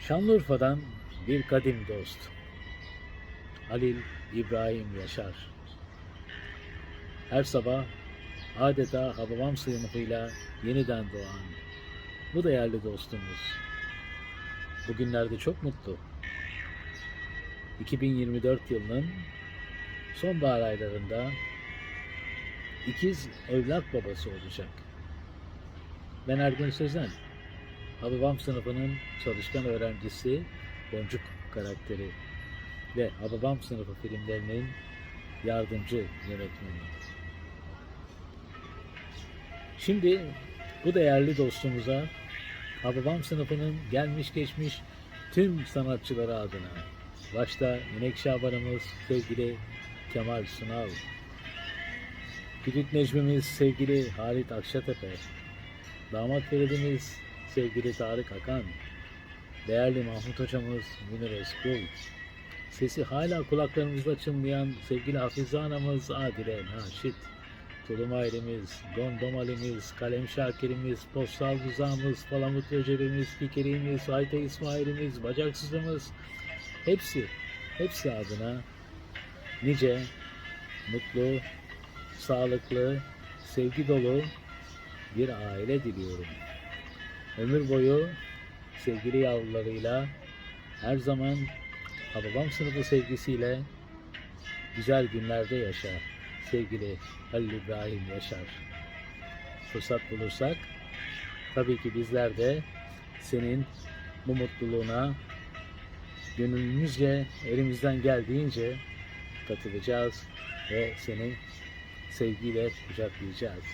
Şanlıurfa'dan bir kadim dost. Halil İbrahim Yaşar. Her sabah adeta Hababam sınıfıyla yeniden doğan bu değerli dostumuz. Bugünlerde çok mutlu. 2024 yılının sonbahar aylarında ikiz evlat babası olacak. Ben Ergun Sözen. Hababam sınıfının çalışkan öğrencisi Boncuk karakteri ve Hababam sınıfı filmlerinin yardımcı yönetmeni. Şimdi bu değerli dostumuza Hababam sınıfının gelmiş geçmiş tüm sanatçıları adına başta Minek Şabanımız sevgili Kemal Sunal, Küçük Necmimiz sevgili Halit Akşatepe, Damat Feridimiz sevgili Tarık Akan, değerli Mahmut Hocamız Münir Özkul, sesi hala kulaklarımızda çınlayan sevgili Hafize Anamız Adile Naşit, Tulum ailemiz, Dondom Ali'miz, Kalem Şakir'imiz, Postal Rıza'mız, Palamut Recep'imiz, Fikir'imiz, Hayta İsmail'imiz, Bacaksız'ımız, hepsi, hepsi adına nice, mutlu, sağlıklı, sevgi dolu bir aile diliyorum. Ömür boyu sevgili yavrularıyla her zaman Hababam sınıfı sevgisiyle güzel günlerde yaşa. Sevgili Halil İbrahim Yaşar. Fırsat bulursak tabii ki bizler de senin bu mutluluğuna gönlümüzce elimizden geldiğince katılacağız ve seni sevgiyle kucaklayacağız.